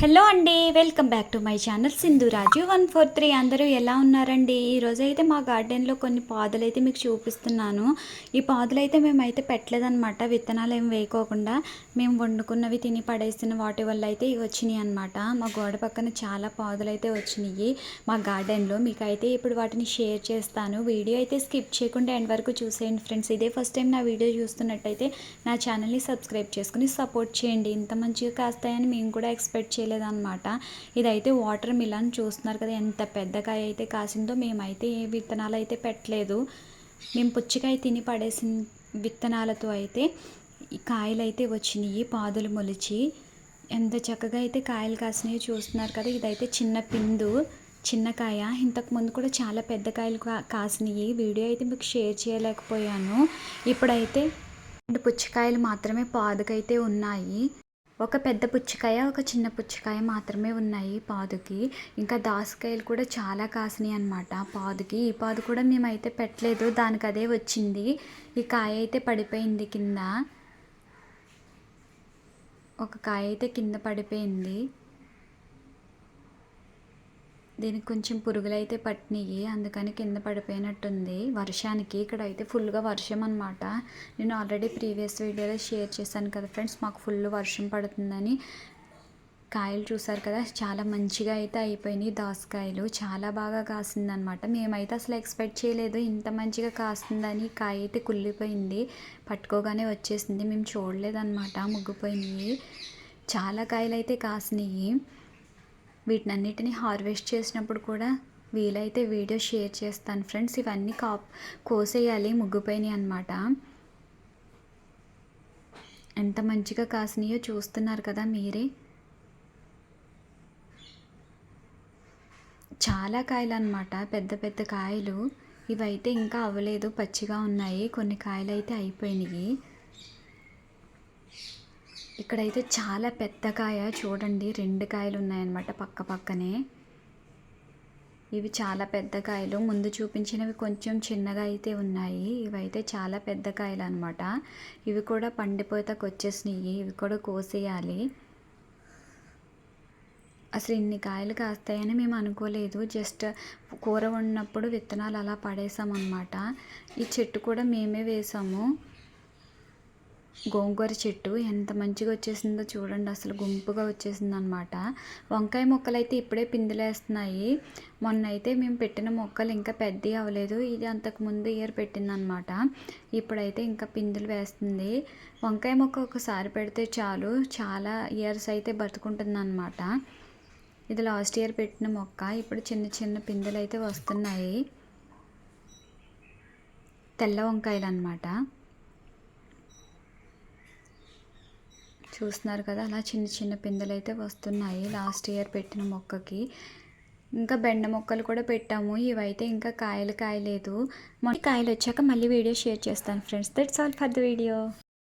Hello అండి welcome back to my channel Sindhu Raju. One four three అందరూ ఎలా ఉన్నారండి? ఈరోజు అయితే మా గార్డెన్లో కొన్ని పాదులు అయితే మీకు చూపిస్తున్నాను. ఈ పాదులు అయితే మేమైతే పెట్టలేదన్నమాట విత్తనాలు ఏం వేయకోకుండా. మేము వండుకున్నవి తిని పడేస్తున్న వాటి వల్ల అయితే ఇవి వచ్చినాయి అనమాట మా గోడ పక్కన చాలా పాదులు అయితే వచ్చినాయి మా గార్డెన్లో. మీకు అయితే ఇప్పుడు వాటిని షేర్ చేస్తాను. వీడియో అయితే స్కిప్ చేయకుండా ఎండ్ వరకు చూసేయండి ఫ్రెండ్స్. ఇదే ఫస్ట్ టైం నా వీడియో చూస్తున్నట్టయితే నా ఛానల్ని సబ్స్క్రైబ్ చేసుకుని సపోర్ట్ చేయండి. ఇంత మంచిగా కాస్తాయని మేము కూడా ఎక్స్పెక్ట్ చేయలేదన్నమాట. ఇదైతే వాటర్ మిలన్ చూస్తున్నారు కదా ఎంత పెద్దకాయ అయితే కాసిందో మేమైతే ఏ విత్తనాలు అయితే పెట్టలేదు. మేము పుచ్చికాయ తిని పడేసిన విత్తనాలతో అయితే ఈ కాయలు అయితే వచ్చినాయి పాదులు మొలిచి. ఎంత చక్కగా అయితే కాయలు కాసినాయో చూస్తున్నారు కదా ఇదైతే చిన్న పిందు చిన్న కాయ. ఇంతకు ముందు కూడా చాలా పెద్ద కాయలు కా కాసినాయి. వీడియో అయితే మీకు షేర్ చేయలేకపోయాను. ఇప్పుడైతే రెండు పుచ్చకాయలు మాత్రమే పాదుకైతే ఉన్నాయి. ఒక పెద్ద పుచ్చకాయ ఒక చిన్న పుచ్చకాయ మాత్రమే ఉన్నాయి పాదుకి. ఇంకా దాసకాయలు కూడా చాలా కాసినాయి అనమాట పాదుకి. ఈ పాదు కూడా మేమైతే పెట్టలేదు. దానికి అదే వచ్చింది. ఈ కాయ అయితే పడిపోయింది కింద. ఒక కాయ అయితే కింద పడిపోయింది. దీనికి కొంచెం పురుగులు అయితే పట్టినాయి అందుకని కింద పడిపోయినట్టుంది. వర్షానికి ఇక్కడ అయితే ఫుల్గా వర్షం అనమాట నేను ఆల్రెడీ ప్రీవియస్ వీడియోలో షేర్ చేశాను కదా ఫ్రెండ్స్ మాకు ఫుల్ వర్షం పడుతుందని. కాయలు చూసారు కదా చాలా మంచిగా అయితే అయిపోయినాయి దోసకాయలు. చాలా బాగా కాసిందనమాట మేమైతే అసలు ఎక్స్పెక్ట్ చేయలేదు ఇంత మంచిగా కాస్తుందని. కాయ అయితే కుళ్ళిపోయింది. పట్టుకోగానే వచ్చేసింది. మేము చూడలేదన్నమాట. ముగ్గిపోయినాయి చాలా కాయలు అయితే కాసినాయి వీటినన్నిటిని హార్వెస్ట్ చేసినప్పుడు కూడా వీలైతే వీడియో షేర్ చేస్తాను ఫ్రెండ్స్. ఇవన్నీ కా కోసేయాలి ముగ్గుపోయినాయి అనమాట ఎంత మంచిగా కాసినాయో చూస్తున్నారు కదా మీరే. చాలా కాయలు అనమాట పెద్ద పెద్ద కాయలు. ఇవైతే ఇంకా అవ్వలేదు పచ్చిగా ఉన్నాయి. కొన్ని కాయలు అయితే అయిపోయినాయి. ఇక్కడైతే చాలా పెద్ద కాయ చూడండి రెండు కాయలు ఉన్నాయన్నమాట పక్క పక్కనే. ఇవి చాలా పెద్ద కాయలు. ముందు చూపించినవి కొంచెం చిన్నగా అయితే ఉన్నాయి. ఇవైతే చాలా పెద్ద కాయలు అనమాట ఇవి కూడా పండిపోతాకు వచ్చేసినాయి ఇవి కూడా కోసేయాలి. అసలు ఇన్ని కాయలు కాస్తాయని మేము అనుకోలేదు. జస్ట్ కూర వండినప్పుడు విత్తనాలు అలా పడేసామన్నమాట. ఈ చెట్టు కూడా మేమే వేసాము. గోంగూర చెట్టు ఎంత మంచిగా వచ్చేసిందో చూడండి. అసలు గుంపుగా వచ్చేసింది అనమాట వంకాయ మొక్కలు అయితే ఇప్పుడే పిందులేస్తున్నాయి మొన్న అయితే మేము పెట్టిన మొక్కలు ఇంకా పెద్దవి అవ్వలేదు. ఇది అంతకు ముందు ఇయర్ పెట్టిందనమాట ఇప్పుడైతే ఇంకా పిందులు వేస్తుంది. వంకాయ మొక్క ఒకసారి పెడితే చాలు. చాలా ఇయర్స్ అయితే బతుకుంటుంది అనమాట ఇది లాస్ట్ ఇయర్ పెట్టిన మొక్క. ఇప్పుడు చిన్న చిన్న పిందులు అయితే వస్తున్నాయి. తెల్ల వంకాయలు అనమాట చూస్తున్నారు కదా అలా చిన్న చిన్న పిందెలు అయితే వస్తున్నాయి. లాస్ట్ ఇయర్ పెట్టిన మొక్కకి. ఇంకా బెండ మొక్కలు కూడా పెట్టాము. ఇవైతే ఇంకా కాయలు కాయలేదు. కాయలు వచ్చాక మళ్ళీ వీడియో షేర్ చేస్తాను friends. That's all for the video